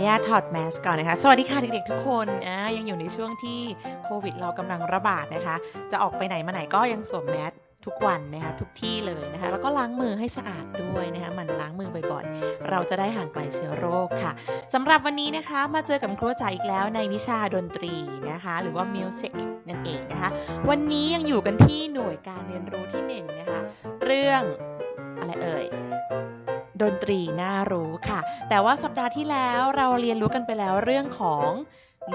นุญาตถอดแมสก่อนนะคะ สวัสดีค่ะเด็กๆทุกคนอ่ายังอยู่ในช่วงที่โควิด เรากำลังระบาดนะคะ จะออกไปไหนมาไหนก็ยังสวมแมสทุกวันนะคะทุกที่เลยนะคะ แล้วก็ล้างมือให้สะอาดด้วยนะคะมันล้างมือบ่อยๆ เราจะได้ห่างไกลเชื้อโรคค่ะสำหรับวันนี้นะคะมาเจอกับครูจ๋าอีกแล้วในวิชาดนตรีนะคะ หรือว่า music นั่นเองนะคะ วันนี้ยังอยู่กันที่หน่วยการเรียนรู้ที่หนึ่งนะคะ เรื่องอะไรเอ่ย ดนตรีน่ารู้ค่ะ แต่ว่าสัปดาห์ที่แล้วเราเรียนรู้กันไปแล้วเรื่องของ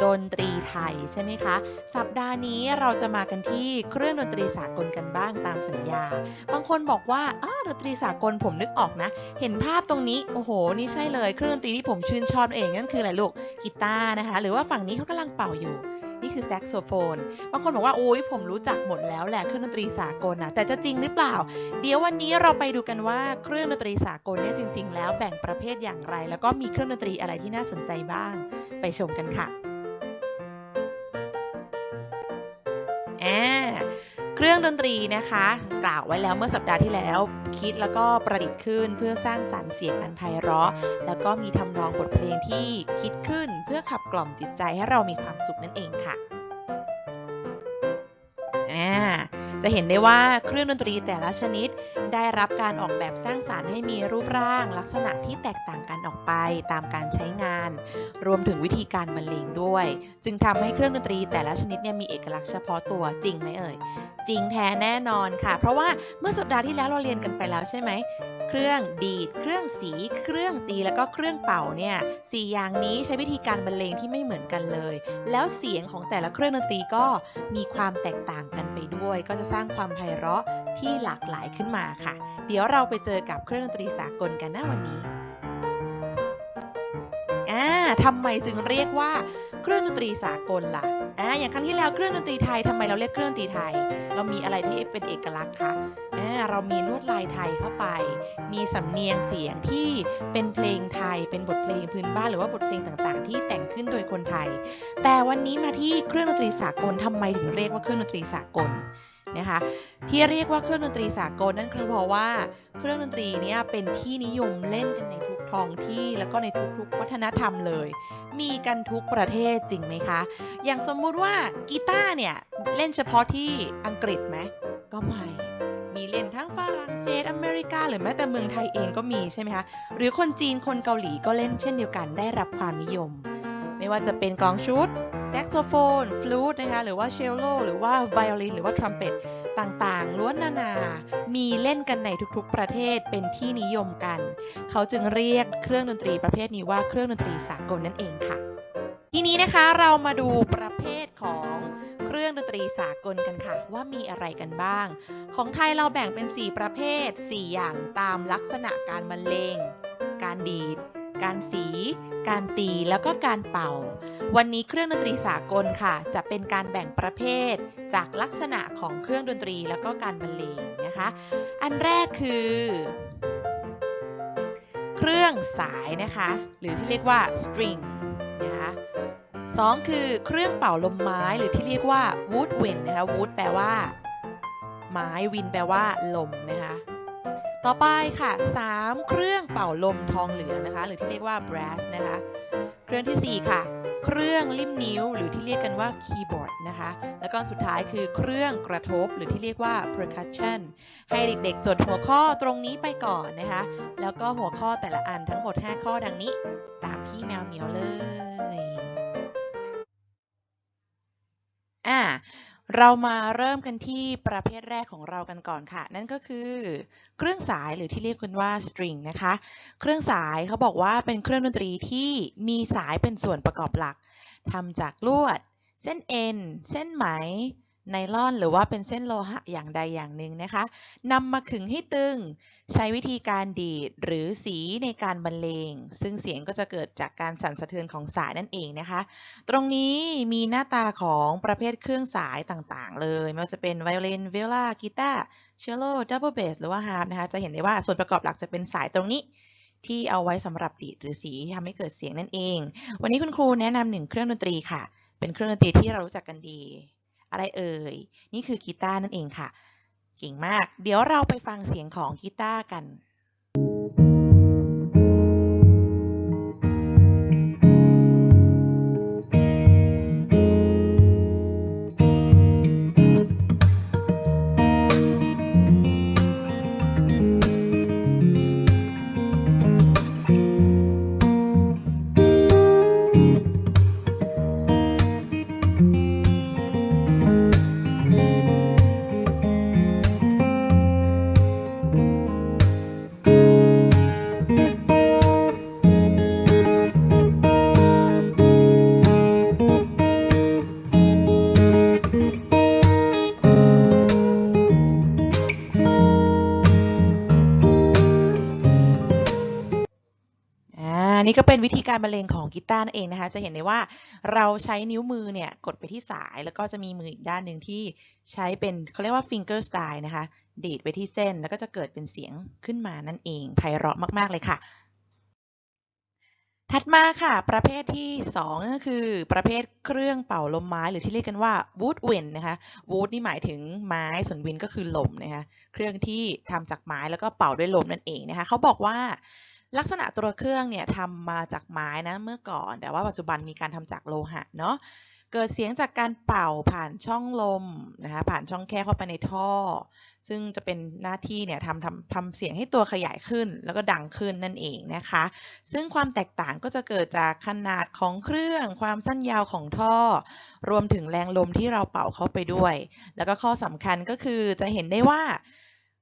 ดนตรีไทยใช่ไหมคะ สัปดาห์นี้เราจะมากันที่เครื่องดนตรีสากลกันบ้างตามสัญญา บางคนบอกว่าอ้าดนตรีสากลผมนึกออกนะ เห็นภาพตรงนี้โอ้โห นี่ใช่เลย เครื่องดนตรีที่ผมชื่นชอบเองนั่นคืออะไรลูกกีตาร์นะคะ หรือว่าฝั่งนี้เขากำลังเป่าอยู่ นี่คือแซกโซโฟนบางคนบอกว่าโอ้ยผมรู้จักหมดแล้วแหละเครื่องดนตรีสากลนะแต่จะจริงหรือเปล่า เดี๋ยววันนี้เราไปดูกันว่าเครื่องดนตรีสากลเนี่ยจริง ๆ แล้วแบ่งประเภทอย่างไร แล้วก็มีเครื่องดนตรีอะไรที่น่าสนใจบ้าง ไปชมกันค่ะ รื่องดนตรีนะคะ กล่าวไว้แล้วเมื่อสัปดาห์ที่แล้ว คิดแล้วก็ประดิษฐ์ขึ้นเพื่อสร้างสรรค์เสียงอันไพเราะ แล้วก็มีทำนองบทเพลงที่คิดขึ้นเพื่อขับกล่อมจิตใจให้เรามีความสุขนั่นเองค่ะอ่า จะเห็นได้ว่าเครื่องดนตรีแต่ละชนิด ได้รับการออกแบบสร้างสารรค์ให้มีรูปร่าง ลักษณะที่แตกต่างกันออกไปตามการใช้งาน รวมถึงวิธีการบรรเลงด้วย จึงทำให้เครื่องดนตรีแต่ละชนิดเนี่ยมีเอกลักษณ์เฉพาะตัวจริงไหมเอ่ยจริงแท้แน่นอนค่ะ เพราะว่าเมื่อสัปดาห์ที่แล้วเราเรียนกันไปแล้วใช่ไหมเครื่องดีด เครื่องสี เครื่องตีแล้วก็เครื่องเป่าเนี่ยสี่อย่างนี้ใช้วิธีการบรรเลงที่ไม่เหมือนกันเลย แล้วเสียงของแต่ละเครื่องดนตรีก็มีความแตกต่างกันไปด้วย ก็จะสร้างความไพเราะที่หลากหลายขึ้นมาค่ะ เดี๋ยวเราไปเจอกับเครื่องดนตรีสากลกันนะวันนี้อ่าทำไมจึงเรียกว่าเครื่องดนตรีสากลล่ะอ่าอย่างครั้งที่แล้วเครื่องดนตรีไทยทำไมเราเรียกเครื่องดนตรีไทย เรามีอะไรที่เป็นเอกลักษณ์คะ อ่าเรามีลวดลายไทยเข้าไป มีสำเนียงเสียงที่เป็นเพลงไทย เป็นบทเพลงพื้นบ้านหรือว่าบทเพลงต่างๆ ที่แต่งขึ้นโดยคนไทย แต่วันนี้มาที่เครื่องดนตรีสากลทำไมถึงเรียกว่าเครื่องดนตรีสากลนะคะที่เรียกว่าเครื่องดนตรีสากลนั่นคือเพราะว่าเครื่องดนตรีเนี่ยเป็นที่นิยมเล่นกันในทุกท้องที่แล้วก็ในทุกๆ วัฒนธรรมเลย มีกันทุกประเทศจริงไหมคะ อย่างสมมุติว่ากีตาร์เนี่ย เล่นเฉพาะที่อังกฤษไหมก็ไม่ มีเล่นทั้งฝรั่งเศสอเมริกา หรือแม้แต่เมืองไทยเองก็มีใช่ไหมคะ หรือคนจีนคนเกาหลีก็เล่นเช่นเดียวกันได้รับความนิยม ไม่ว่าจะเป็นกลองชุดแซกโซโฟน ฟลูตนะคะหรือว่าเชลโลหรือว่าไวโอลินหรือว่าทรัมเป็ตต่างๆล้วนนานา มีเล่นกันในทุกๆ ประเทศเป็นที่นิยมกัน เขาจึงเรียกเครื่องดนตรีประเภทนี้ว่าเครื่องดนตรีสากลนั่นเองค่ะ ทีนี้นะคะเรามาดูประเภทของ รื่องดนตรีสากลกันค่ะ ว่ามีอะไรกันบ้าง ของไทยเราแบ่งเป็น 4 ประเภท 4 อย่างตามลักษณะการบรรเลง การดีด การสี การตีแล้วก็การเป่า วันนี้เครื่องดนตรีสากลค่ะ จะเป็นการแบ่งประเภท จากลักษณะของเครื่องดนตรีแล้วก็การบรรเลงนะคะ อันแรกคือ เครื่องสายนะคะ หรือที่เรียกว่า string นะคะ สองคือเครื่องเป่าลมไม้หรือที่เรียกว่า woodwind นะคะ wood แปลว่า ไม้ wind แปลว่า ลมนะคะ ต่อไปค่ะ 3 เครื่องเป่าลมทองเหลืองนะคะ หรือที่เรียกว่า brass นะคะ เครื่องทีสี่ 4 ค่ะ เครื่องลิ่มนิ้ว หรือที่เรียกกันว่า keyboard นะคะ แล้วก็สุดท้ายคือเครื่องกระทบหรือที่เรียกว่า percussion ให้เด็กๆ จดหัวข้อตรงนี้ไปก่อนนะคะ แล้วก็หัวข้อแต่ละอันทั้งหมด 5 ข้อดังนี้ ตามพี่แมวเหมียวเลย อ่าเรามาเริ่มกันที่ประเภทแรกของเรากันก่อนค่ะ นั่นก็คือเครื่องสายหรือที่เรียกกันว่า string นะคะ เครื่องสายเขาบอกว่าเป็นเครื่องดนตรีที่มีสายเป็นส่วนประกอบหลักทำจากลวด เส้นเอ็น เส้นไหม ไนลอนหรือว่าเป็นเส้นโลหะอย่างใดอย่างหนึ่งนะคะนำมาขึงให้ตึง ใช้วิธีการดีดหรือสีในการบรรเลง ซึ่งเสียงก็จะเกิดจากการสั่นสะเทือนของสายนั่นเองนะคะ ตรงนี้มีหน้าตาของประเภทเครื่องสายต่างๆ เลยไม่ว่าจะเป็นไวโอลินวิโอลากีตาร์เชลโลดับเบิลเบสหรือว่าฮาร์ปนะคะจะเห็นได้ว่าส่วนประกอบหลักจะเป็นสายตรงนี้ที่เอาไว้สำหรับดีดหรือสีทำให้เกิดเสียงนั่นเอง วันนี้คุณครูแนะนำหนึ่งเครื่องดนตรีค่ะ เป็นเครื่องดนตรีที่เรารู้จักกันดี อะไรเอ่ย นี่คือกีตาร์นั่นเองค่ะ เก่งมาก เดี๋ยวเราไปฟังเสียงของกีตาร์กัน นี่ก็เป็นวิธีการบรรเลงของกีตาร์นั่นเองนะคะ จะเห็นได้ว่าเราใช้นิ้วมือเนี่ยกดไปที่สาย แล้วก็จะมีมืออีกด้านหนึ่งที่ใช้เป็นเขาเรียกว่า finger style นะคะ ดีดไปที่เส้นแล้วก็จะเกิดเป็นเสียงขึ้นมานั่นเองไพเราะมาก ๆ เลยค่ะ ถัดมาค่ะ ประเภทที่2ก็คือ ประเภทเครื่องเป่าลมไม้หรือที่เรียกกันว่า woodwind นะคะ wood นี่หมายถึงไม้ส่วน wind ก็คือลมนะคะเครื่องที่ทำจากไม้แล้วก็เป่าด้วยลมนั่นเองนะคะเขาบอกว่า ลักษณะตัวเครื่องเนี่ยทำมาจากไม้นะเมื่อก่อน แต่ว่าปัจจุบันมีการทำจากโลหะเนาะเกิดเสียงจากการเป่าผ่านช่องลมนะคะผ่านช่องแคบเข้าไปในท่อ ซึ่งจะเป็นหน้าที่เนี่ยทำทำทำเสียงให้ตัวขยายขึ้น แล้วก็ดังขึ้นนั่นเองนะคะ ซึ่งความแตกต่างก็จะเกิดจากขนาดของเครื่อง ความสั้นยาวของท่อ รวมถึงแรงลมที่เราเป่าเข้าไปด้วย แล้วก็ข้อสำคัญก็คือจะเห็นได้ว่า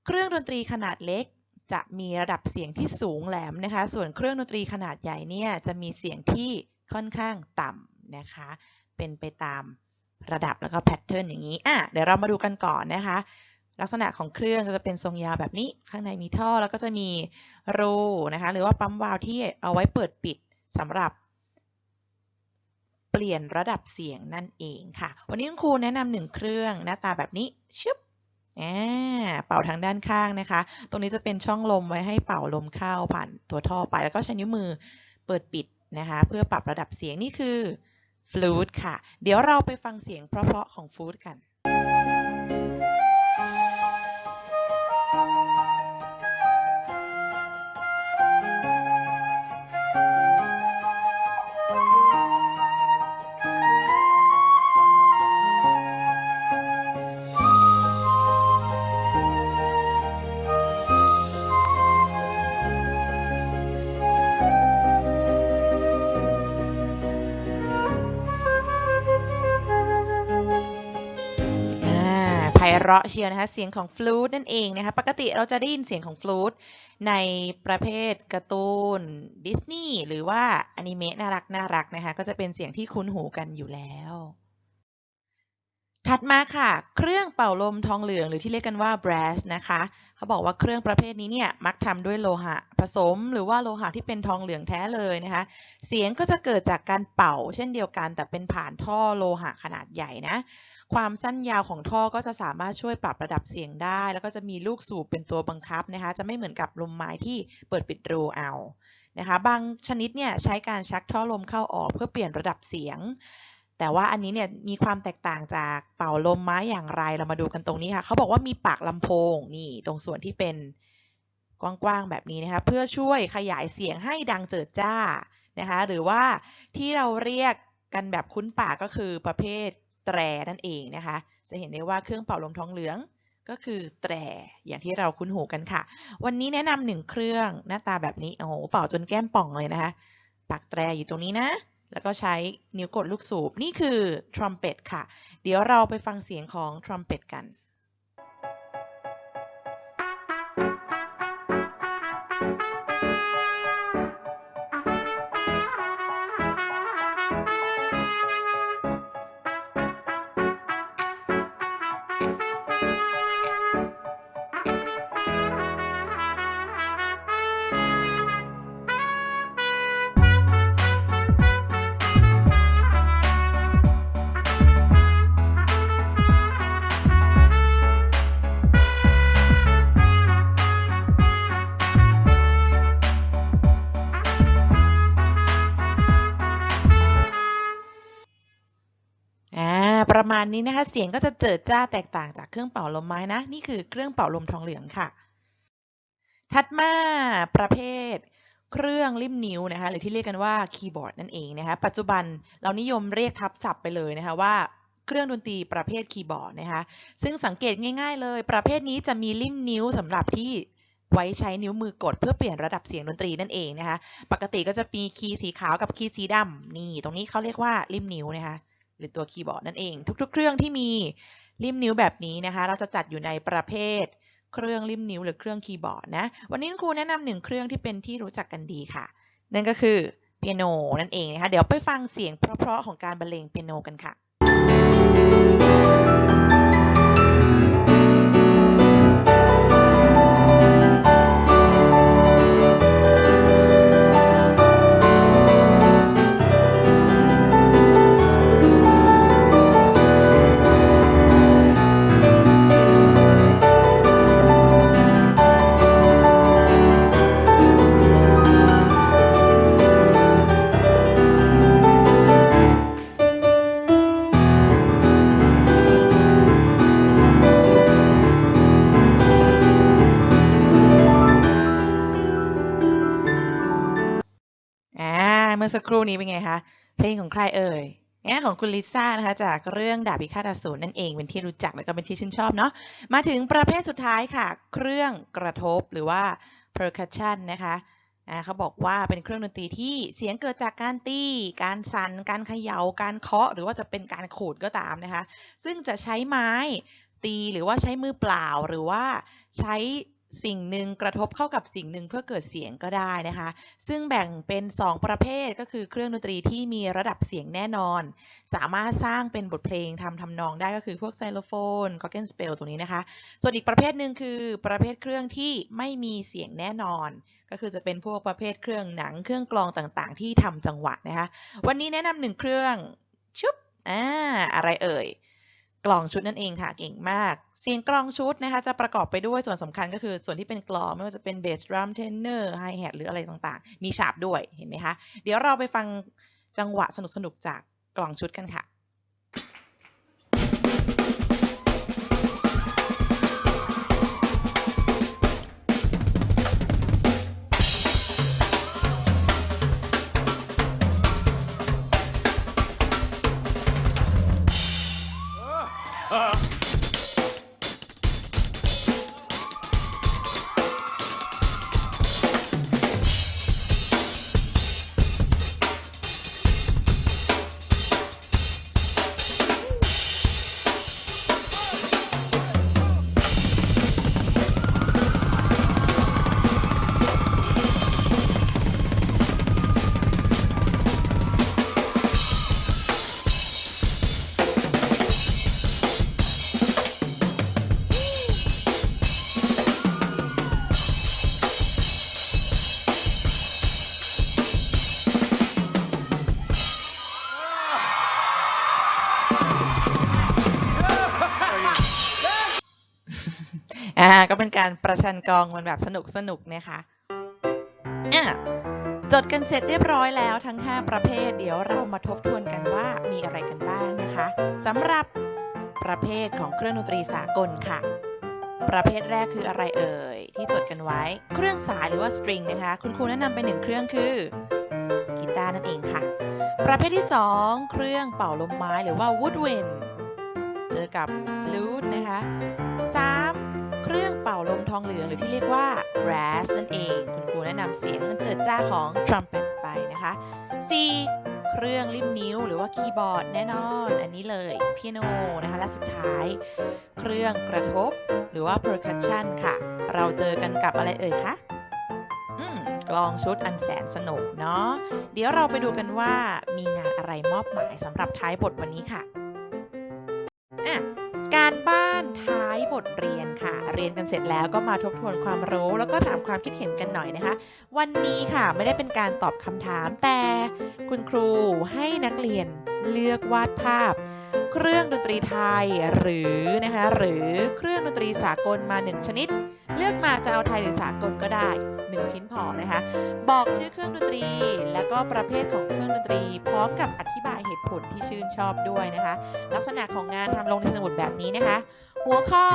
เครื่องดนตรีขนาดเล็ก จะมีระดับเสียงที่สูงแหลมนะคะ ส่วนเครื่องดนตรีขนาดใหญ่เนี่ยจะมีเสียงที่ค่อนข้างต่ำนะคะ เป็นไปตามระดับแล้วก็แพทเทิร์นอย่างนี้ อะ เดี๋ยวเรามาดูกันก่อนนะคะ ลักษณะของเครื่องจะเป็นทรงยาวแบบนี้ ข้างในมีท่อแล้วก็จะมีรูนะคะ หรือว่าปั๊มวาล์วที่เอาไว้เปิดปิดสำหรับเปลี่ยนระดับเสียงนั่นเองค่ะ วันนี้คุณครูแนะนำหนึ่งเครื่องหน้าตาแบบนี้ชึบ เป่าทางด้านข้างนะคะ ตรงนี้จะเป็นช่องลมไว้ให้เป่าลมเข้าผ่านตัวท่อไป แล้วก็ใช้นิ้วมือเปิดปิดนะคะ เพื่อปรับระดับเสียงนี่คือฟลูดค่ะ เดี๋ยวเราไปฟังเสียงเพราะๆของฟลูดกัน พเราะเชียวนะคะเสียงของฟลูตนั่นเองนะคะปกติเราจะได้ยินเสียงของฟลูตในประเภทการ์ตูนดิสนีย์หรือว่าอนิเมะน่ารักน่ารักนะคะก็จะเป็นเสียงที่คุ้นหูกันอยู่แล้ว ถัดมาค่ะ เครื่องเป่าลมทองเหลือง หรือที่เรียกกันว่า brass นะคะ เขาบอกว่าเครื่องประเภทนี้เนี่ยมักทำด้วยโลหะผสม หรือว่าโลหะที่เป็นทองเหลืองแท้เลยนะคะ เสียงก็จะเกิดจากการเป่า เช่นเดียวกัน แต่เป็นผ่านท่อโลหะขนาดใหญ่นะ ความสั้นยาวของท่อก็จะสามารถช่วยปรับระดับเสียงได้ แล้วก็จะมีลูกสูบเป็นตัวบังคับนะคะ จะไม่เหมือนกับลมไม้ที่เปิดปิดรูเอานะคะ บางชนิดเนี่ยใช้การชักท่อลมเข้าออกเพื่อเปลี่ยนระดับเสียง แต่ว่าอันนี้เนี่ยมีความแตกต่างจากเป่าลมไม้อย่างไรเรามาดูกันตรงนี้ค่ะเขาบอกว่ามีปากลำโพงนี่ตรงส่วนที่เป็นกว้างๆแบบนี้นะคะเพื่อช่วยขยายเสียงให้ดังเจิดจ้านะคะหรือว่าที่เราเรียกกันแบบคุ้นปากก็คือประเภทแตรนั่นเองนะคะ จะเห็นได้ว่าเครื่องเป่าลมทองเหลืองก็คือแตรอย่างที่เราคุ้นหูกันค่ะ วันนี้แนะนำหนึ่งเครื่องหน้าตาแบบนี้โอ้โหเป่าจนแก้มป่องเลยนะคะ ปากแตรอยู่ตรงนี้นะ แล้วก็ใช้นิ้วกดลูกสูบ นี่คือทรัมเป็ตค่ะ เดี๋ยวเราไปฟังเสียงของทรัมเป็ตกัน ณนี้นะคะ เสียงก็จะเจิดจ้าแตกต่างจากเครื่องเป่าลมไม้นะ นี่คือเครื่องเป่าลมทองเหลืองค่ะ ถัดมาประเภทเครื่องริมนิ้วนะคะ หรือที่เรียกกันว่าคีย์บอร์ดนั่นเองนะคะ ปัจจุบันเรานิยมเรียกทับศัพท์ไปเลยนะคะว่าเครื่องดนตรีประเภทคีย์บอร์ดนะคะ ซึ่งสังเกตง่ายๆเลย ประเภทนี้จะมีริมนิ้วสำหรับที่ไว้ใช้นิ้วมือกดเพื่อเปลี่ยนระดับเสียงดนตรีนั่นเองนะคะ ปกติก็จะมีคีย์สีขาวกับคีย์สีดำนี่ ตรงนี้เขาเรียกว่าริมนิ้วนะคะ รือตัวคีย์บอร์ดนั่นเอง ทุก ๆ เครื่องที่มีริมนิ้วแบบนี้นะคะ เราจะจัดอยู่ในประเภทเครื่องริมนิ้วหรือเครื่องคีย์บอร์ดนะวันนี้คุณครูแนะนำหนึ่งเครื่องที่เป็นที่รู้จักกันดีค่ะ นั่นก็คือเปียโนนั่นเองนะคะเดี๋ยวไปฟังเสียงเพราะๆของการบรรเลงเปียโนกันค่ะ รู่นี้เป็นไงคะ เพลงของใครเอ่ยเนี่ยของคุณลิซ่านะคะจากเรื่องดาบพิฆาตอสูรนั่นเองเป็นที่รู้จักและก็เป็นที่ชื่นชอบเนาะมาถึงประเภทสุดท้ายค่ะ เครื่องกระทบหรือว่า percussion นะคะอ่าเขาบอกว่าเป็นเครื่องดนตรีที่เสียงเกิดจากการตี การสั่น การเขยา่า การเคาะ หรือว่าจะเป็นการขูดก็ตามนะคะ ซึ่งจะใช้ไม้ตีหรือว่าใช้มือเปล่าหรือว่าใช้ สิ่งหนึ่งกระทบเข้ากับสิ่งหนึ่งเพื่อเกิดเสียงก็ได้นะคะ ซึ่งแบ่งเป็น 2 ประเภทก็คือเครื่องดนตรีที่มีระดับเสียงแน่นอน สามารถสร้างเป็นบทเพลงทำทำนองได้ก็คือพวกไซโลโฟนกอเกนสเปลตรงนี้นะคะ ส่วนอีกประเภทหนึ่งคือประเภทเครื่องที่ไม่มีเสียงแน่นอน ก็คือจะเป็นพวกประเภทเครื่องหนังเครื่องกลองต่างๆ ที่ทำจังหวะนะคะ วันนี้แนะนำหนึ่งเครื่องชุบอ่าอะไรเอ่ย กลองชุดนั่นเองค่ะเก่งมาก เสียงกลองชุดนะคะจะประกอบไปด้วยส่วนสำคัญก็คือส่วนที่เป็นกลองไม่ว่าจะเป็นเบสดรัมเทนเนอร์ไฮแฮทหรืออะไรต่างๆ มีฉาบด้วยเห็นไหมคะ เดี๋ยวเราไปฟังจังหวะสนุกๆจากกลองชุดกันค่ะ ประชันกองมันแบบสนุกสนุกนะคะอะจดกันเสร็จเรียบร้อยแล้วทั้ง 5 ประเภท เดี๋ยวเรามาทบทวนกันว่ามีอะไรกันบ้างนะคะสำหรับประเภทของเครื่องดนตรีสากลค่ะ ประเภทแรกคืออะไรเอ่ย ที่จดกันไว้ เครื่องสายหรือว่าสตริงนะคะ คุณครูแนะนำไปหนึ่งเครื่องคือกีตาร์นั่นเองค่ะ ประเภทที่ 2 เครื่องเป่าลมไม้หรือว่า woodwind เจอกับฟลูตนะคะ 3. เครื่องเป่าลม องเหลืองหรือที่เรียกว่า brass นั่นเอง คุณครูแนะนำเสียงเจิดจ้าของ trumpet ไปนะคะ 4. เครื่องริมนิ้วหรือว่าคีย์บอร์ดแน่นอน อันนี้เลยเปียโนนะคะ และสุดท้าย เครื่องกระทบหรือว่า percussion ค่ะ เราเจอกันกับอะไรเอ่ยคะอืมกลองชุดอันแสนสนุกเนาะ เดี๋ยวเราไปดูกันว่ามีงานอะไรมอบหมายสำหรับท้ายบทวันนี้ค่ะอะ การบ้านท้ายบทเรียนค่ะ เรียนกันเสร็จแล้วก็มาทบทวนความรู้ แล้วก็ถามความคิดเห็นกันหน่อยนะคะ วันนี้ค่ะไม่ได้เป็นการตอบคำถามแต่คุณครูให้นักเรียนเลือกวาดภาพ เครื่องดนตรีไทยหรือนะคะหรือเครื่องดนตรีสากลมา1ชนิด เลือกมาจะเอาไทยหรือสากลก็ได้ 1 ชิ้นพอนะคะ บอกชื่อเครื่องดนตรี แล้วก็ประเภทของเครื่องดนตรี พร้อมกับอธิบายเหตุผลที่ชื่นชอบด้วยนะคะ ลักษณะของงานทำลงในสมุดแบบนี้นะคะ หัวข้อ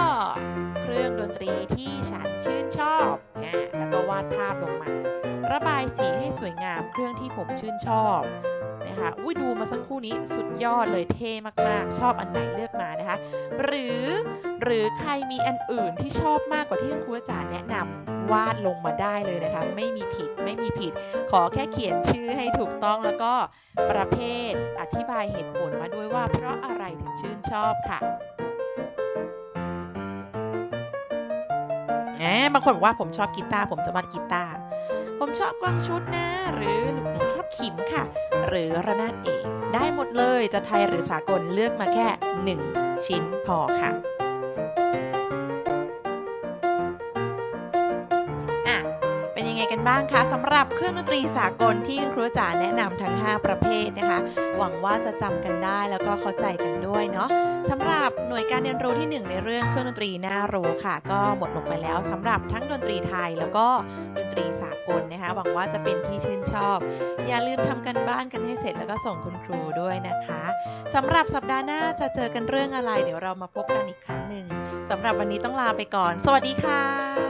เครื่องดนตรีที่ฉันชื่นชอบนะแล้วก็วาดภาพลงมา ระบายสีให้สวยงามเครื่องที่ผมชื่นชอบ นะคะอุ้ยดูมาสักครู่นี้สุดยอดเลยเท่มากๆ ชอบอันไหนเลือกมานะคะ หรือหรือใครมีอันอื่นที่ชอบมากกว่าที่คุณครูอาจารย์แนะนำวาดลงมาได้เลยนะคะ ไม่มีผิดไม่มีผิด ขอแค่เขียนชื่อให้ถูกต้องแล้วก็ประเภทอธิบายเหตุผลมาด้วยว่าเพราะอะไรถึงชื่นชอบค่ะแหมบางคนบอกว่าผมชอบกีตาร์ผมจะวาดกีตาร์ ผมชอบกวางชุดนะ หรือหนูชอบขิมค่ะ หรือระนาดเอกได้หมดเลยจะไทยหรือสากลเลือกมาแค่ 1 ชิ้นพอค่ะ ไงกันบ้างคะสำหรับเครื่องดนตรีสากลที่คุณครูจ๋าแนะนำทั้ง 5 ประเภทนะคะ หวังว่าจะจำกันได้แล้วก็เข้าใจกันด้วยเนาะสำหรับหน่วยการเรียนรู้ที่ 1 ในเรื่องเครื่องดนตรีน่ารู้ค่ะ ก็หมดลงไปแล้วสำหรับทั้งดนตรีไทยแล้วก็ดนตรีสากลนะคะ หวังว่าจะเป็นที่ชื่นชอบ อย่าลืมทำกันบ้านกันให้เสร็จแล้วก็ส่งคุณครูด้วยนะคะสำหรับสัปดาห์หน้าจะเจอกันเรื่องอะไร เดี๋ยวเรามาพบกันอีกครั้งหนึ่งสำหรับวันนี้ต้องลาไปก่อน สวัสดีค่ะ